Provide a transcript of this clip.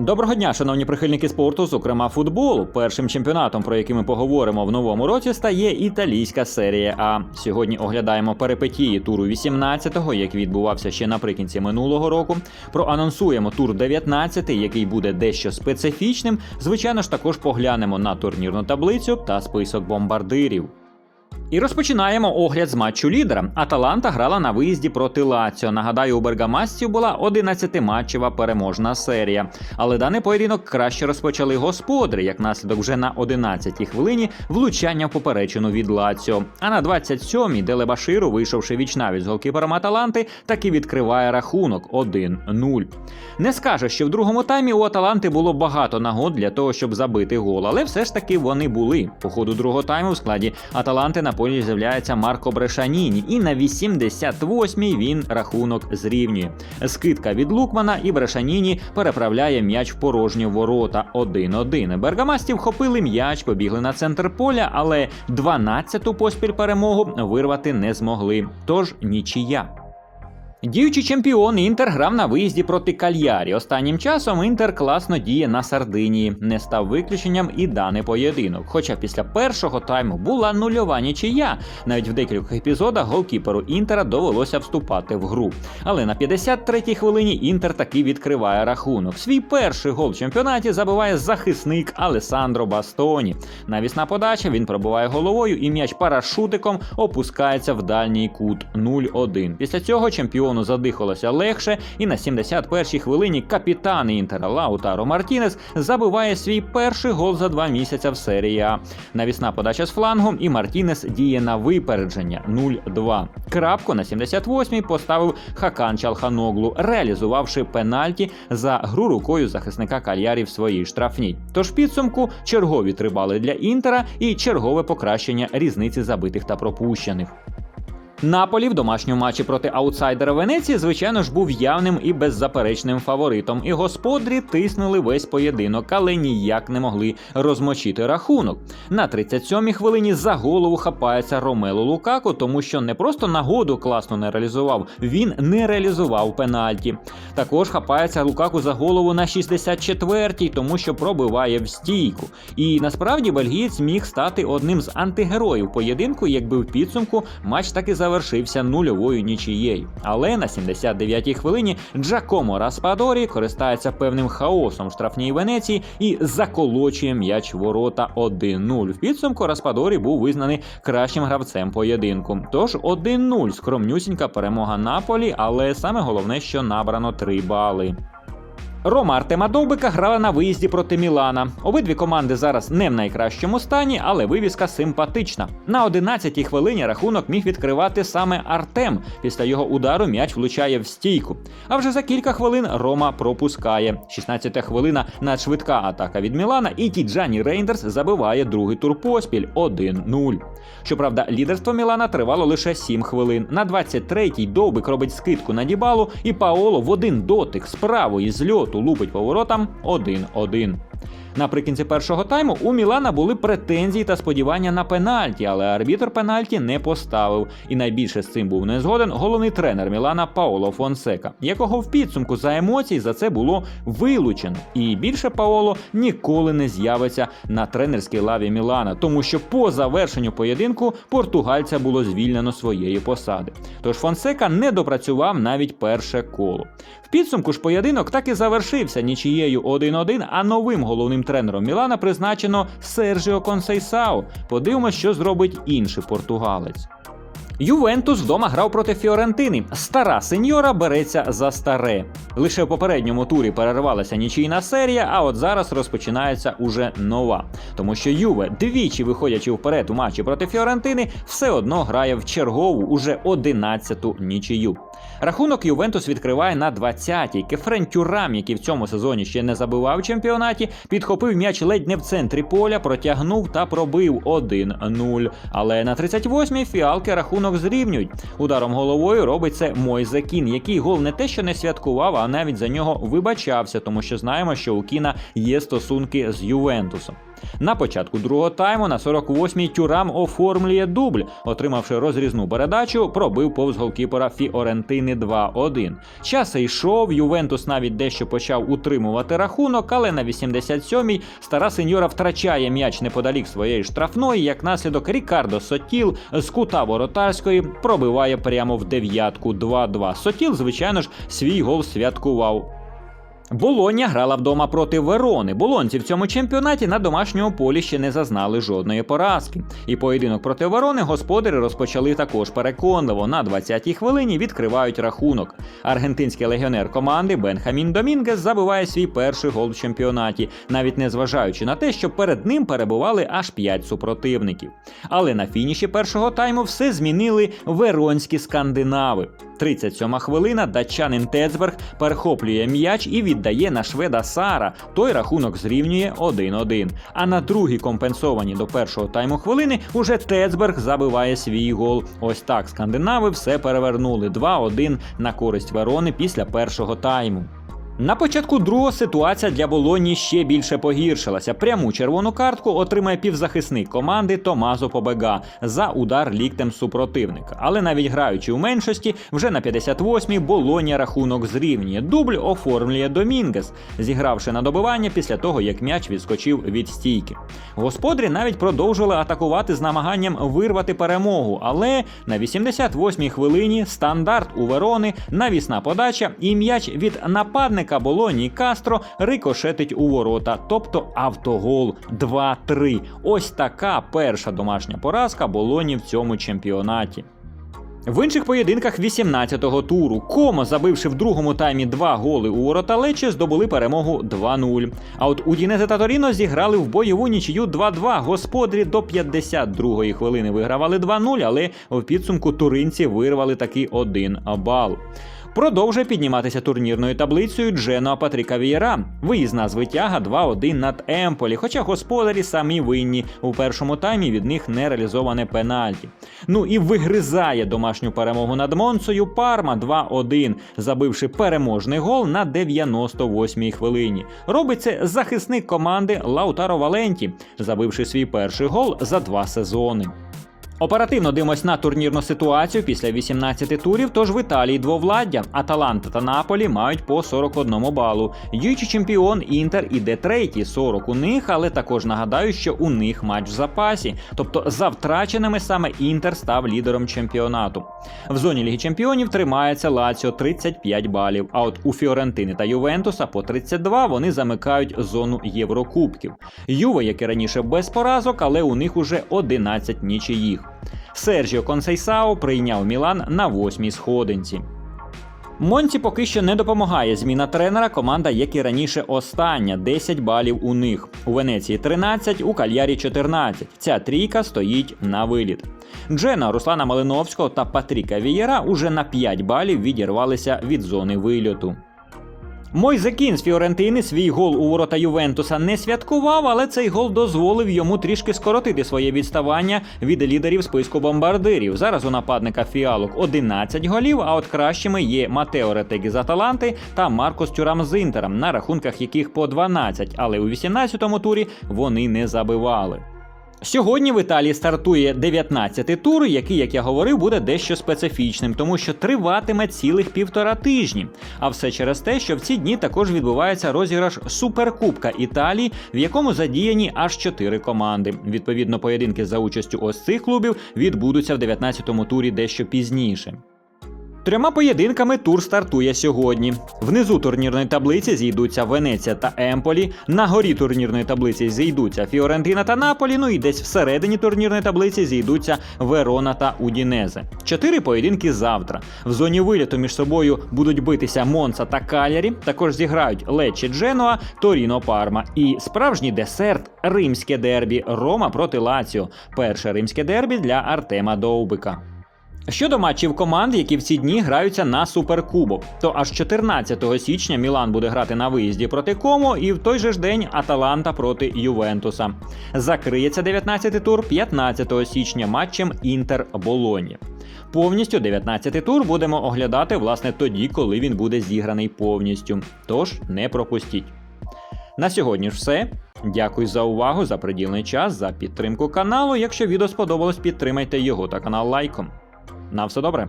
Доброго дня, шановні прихильники спорту, зокрема футболу. Першим чемпіонатом, про який ми поговоримо в новому році, стає італійська серія. А сьогодні оглядаємо перипетії туру 18-го, який відбувався ще наприкінці минулого року. Проанонсуємо тур 19-й, який буде дещо специфічним. Звичайно ж, також поглянемо на турнірну таблицю та список бомбардирів. І розпочинаємо огляд з матчу лідера. Аталанта грала на виїзді проти Лаціо. Нагадаю, у Бергамасців була 11-матчева переможна серія. Але даний поєдинок краще розпочали господарі, як наслідок вже на 11-й хвилині влучання в поперечину від Лаціо. А на 27-й Делебаширу, вийшовши вічнавість з голкіпером Аталанти, таки відкриває рахунок 1-0. Не скаже, що в другому таймі у Аталанти було багато нагод для того, щоб забити гол, але все ж таки вони були. По ходу другого тайму в складі Аталанти на полі з'являється Марко Брешаніні, і на 88-й він рахунок зрівнює. Скидка від Лукмана і Брешаніні переправляє м'яч в порожні ворота 1-1. Бергамасті вхопили м'яч, побігли на центр поля, але 12-ту поспіль перемогу вирвати не змогли. Тож нічия. Діючий чемпіон Інтер грав на виїзді проти Кальярі. Останнім часом Інтер класно діє на Сардинії. Не став виключенням і даний поєдинок. Хоча після першого тайму була нульова нічия. Навіть в декількох епізодах голкіперу Інтера довелося вступати в гру. Але на 53-й хвилині Інтер таки відкриває рахунок. Свій перший гол в чемпіонаті забиває захисник Алесандро Бастоні. Навісна подача він пробиває головою, і м'яч парашутиком опускається в дальній кут 0-1. Після цього чемпіон чемпіону задихалося легше, і на 71-й хвилині капітан Інтера Лаутаро Мартінес забиває свій перший гол за два місяця в серії А. Навісна подача з флангу, і Мартінес діє на випередження 0-2. Крапку на 78-й поставив Хакан Чалханоглу, реалізувавши пенальті за гру рукою захисника Кальярі в своїй штрафній. Тож підсумку чергові три бали для Інтера і чергове покращення різниці забитих та пропущених. Наполі в домашньому матчі проти аутсайдера Венеції, звичайно ж, був явним і беззаперечним фаворитом. І господарі тиснули весь поєдинок, але ніяк не могли розмочити рахунок. На 37-й хвилині за голову хапається Ромело Лукако, тому що не просто нагоду класно не реалізував, він не реалізував пенальті. Також хапається Лукаку за голову на 64-й, тому що пробиває в стійку. І насправді бельгієць міг стати одним з антигероїв поєдинку, якби в підсумку матч таки завершився нульовою нічією. Але на 79-й хвилині Джакомо Распадорі користається певним хаосом в штрафній Венеції і заколочує м'яч ворота 1-0. В підсумку Распадорі був визнаний кращим гравцем поєдинку. Тож 1-0 скромнюсінька перемога Наполі, але саме головне, що набрано 3 бали. Рома Артема Довбика грала на виїзді проти Мілана. Обидві команди зараз не в найкращому стані, але вивіска симпатична. На 11-й хвилині рахунок міг відкривати саме Артем. Після його удару м'яч влучає в стійку. А вже за кілька хвилин Рома пропускає. 16-та хвилина надшвидка атака від Мілана, і Тіджані Рейндерс забиває другий тур поспіль 1-0. Щоправда, лідерство Мілана тривало лише 7 хвилин. На 23-й Довбик робить скидку на Дібалу, і Паоло в один дотик з правої зльоту лупить поворотам 1-1. Наприкінці першого тайму у Мілана були претензії та сподівання на пенальті, але арбітр пенальті не поставив. І найбільше з цим був не згоден головний тренер Мілана Паоло Фонсека, якого в підсумку за емоції за це було вилучено. І більше Паоло ніколи не з'явиться на тренерській лаві Мілана, тому що по завершенню поєдинку португальця було звільнено своєї посади. Тож Фонсека не допрацював навіть перше коло. В підсумку ж поєдинок так і завершився нічією 1-1, а новим головним тренером Мілана призначено Сержіо Консейсао. Подивимось, що зробить інший португалець. Ювентус вдома грав проти Фіорентини. Стара сеньора береться за старе. Лише в попередньому турі перервалася нічийна серія, а от зараз розпочинається уже нова. Тому що Юве, двічі виходячи вперед у матчі проти Фіорентини, все одно грає в чергову уже 11-ту нічию. Рахунок Ювентус відкриває на 20-й. Кефрен Тюрам, який в цьому сезоні ще не забивав в чемпіонаті, підхопив м'яч ледь не в центрі поля, протягнув та пробив 1-0. Але на 38-й фіалки рахунок зрівнюють. Ударом головою робить це Мойзе Кін, який гол не те, що не святкував, а навіть за нього вибачався, тому що знаємо, що у Кіна є стосунки з Ювентусом. На початку другого тайму на 48-й Тюрам оформлює дубль, отримавши розрізну передачу, пробив повз голкіпера Фіорентини 2-1. Час йшов, Ювентус навіть дещо почав утримувати рахунок, але на 87-й стара сеньора втрачає м'яч неподалік своєї штрафної, як наслідок Рікардо Сотіл з кута воротарської пробиває прямо в дев'ятку 2-2. Сотіл, звичайно ж, свій гол святкував. Болоння грала вдома проти Верони. Болонці в цьому чемпіонаті на домашньому полі ще не зазнали жодної поразки. І поєдинок проти Верони господарі розпочали також переконливо. На 20-й хвилині відкривають рахунок. Аргентинський легіонер команди Бенхамін Домінгес забиває свій перший гол в чемпіонаті, навіть не зважаючи на те, що перед ним перебували аж 5 супротивників. Але на фініші першого тайму все змінили веронські скандинави. 37 хвилина датчанин Тецберг перехоплює м'яч і віддає на шведа Сара. Той рахунок зрівнює 1-1. А на другій компенсовані до першого тайму хвилини уже Тецберг забиває свій гол. Ось так скандинави все перевернули 2-1 на користь Верони після першого тайму. На початку другого ситуація для Болоні ще більше погіршилася. Пряму червону картку отримає півзахисник команди Томазо Побега за удар ліктем супротивника. Але навіть граючи у меншості, вже на 58-й Болоня рахунок зрівнює. Дубль оформлює Домінгес, зігравши на добивання після того, як м'яч відскочив від стійки. Господарі навіть продовжували атакувати з намаганням вирвати перемогу, але на 88-й хвилині стандарт у Верони, навісна подача і м'яч від нападника Болоні Кастро рикошетить у ворота, тобто автогол 2-3. Ось така перша домашня поразка Болоні в цьому чемпіонаті. В інших поєдинках 18-го туру Комо, забивши в другому таймі два голи у ворота Лечі, здобули перемогу 2-0. А от Удінезе та Торіно зіграли в бойову нічию 2-2. Господарі до 52-ї хвилини вигравали 2-0, але в підсумку туринці вирвали таки один бал. Продовжує підніматися турнірною таблицею Дженоа Патріка Вієра. Виїзна звитяга 2-1 над Емполі, хоча господарі самі винні у першому таймі від них не реалізоване пенальті. Ну і вигризає домашню перемогу над Монцею Парма 2-1, забивши переможний гол на 98-й хвилині. Робить це захисник команди Лаутаро Валенті, забивши свій перший гол за два сезони. Оперативно дивимось на турнірну ситуацію після 18 турів. Тож в Італії двовладдя Аталанта та Наполі мають по 41 балу. Діючий чемпіон Інтер іде третій, 40 у них, але також нагадаю, що у них матч в запасі. Тобто за втраченими саме Інтер став лідером чемпіонату. В зоні Ліги Чемпіонів тримається Лаціо 35 балів. А от у Фіорентини та Ювентуса по 32 вони замикають зону Єврокубків. Юве, як і раніше, без поразок, але у них уже 11 нічиїх. Серджіо Консейсао прийняв Мілан на восьмій сходинці. Монці поки що не допомагає зміна тренера. Команда, як і раніше, остання 10 балів у них. У Венеції 13, у Кальярі 14. Ця трійка стоїть на виліт. Джена Руслана Малиновського та Патріка Вієра уже на 5 балів відірвалися від зони вильоту. Мойзе Кін з Фіорентини свій гол у ворота Ювентуса не святкував, але цей гол дозволив йому трішки скоротити своє відставання від лідерів списку бомбардирів. Зараз у нападника фіалок 11 голів, а от кращими є Матео Ретегі з Аталанти та Маркос Тюрам з Інтером, на рахунках яких по 12, але у 18-му турі вони не забивали. Сьогодні в Італії стартує 19-й тур, який, як я говорив, буде дещо специфічним, тому що триватиме цілих півтора тижні. А все через те, що в ці дні також відбувається розіграш Суперкубка Італії, в якому задіяні аж чотири команди. Відповідно, поєдинки за участю ось цих клубів відбудуться в 19-му турі дещо пізніше. Трьома поєдинками тур стартує сьогодні. Внизу турнірної таблиці зійдуться Венеція та Емполі. На горі турнірної таблиці зійдуться Фіорентина та Наполі. Ну і десь всередині турнірної таблиці зійдуться Верона та Удінезе. Чотири поєдинки завтра. В зоні виліту між собою будуть битися Монца та Калярі. Також зіграють Лечі Дженуа, Торіно Парма. І справжній десерт римське дербі Рома проти Лаціо. Перше римське дербі для Артема Довбика. Щодо матчів команд, які в ці дні граються на суперкубок, то аж 14 січня Мілан буде грати на виїзді проти Комо, і в той же ж день Аталанта проти Ювентуса. Закриється 19-й тур 15 січня матчем Інтер Болоні. Повністю 19-й тур будемо оглядати власне тоді, коли він буде зіграний повністю. Тож не пропустіть. На сьогодні ж все. Дякую за увагу, за приділений час, за підтримку каналу. Якщо відео сподобалось, підтримайте його та канал лайком. На все добре.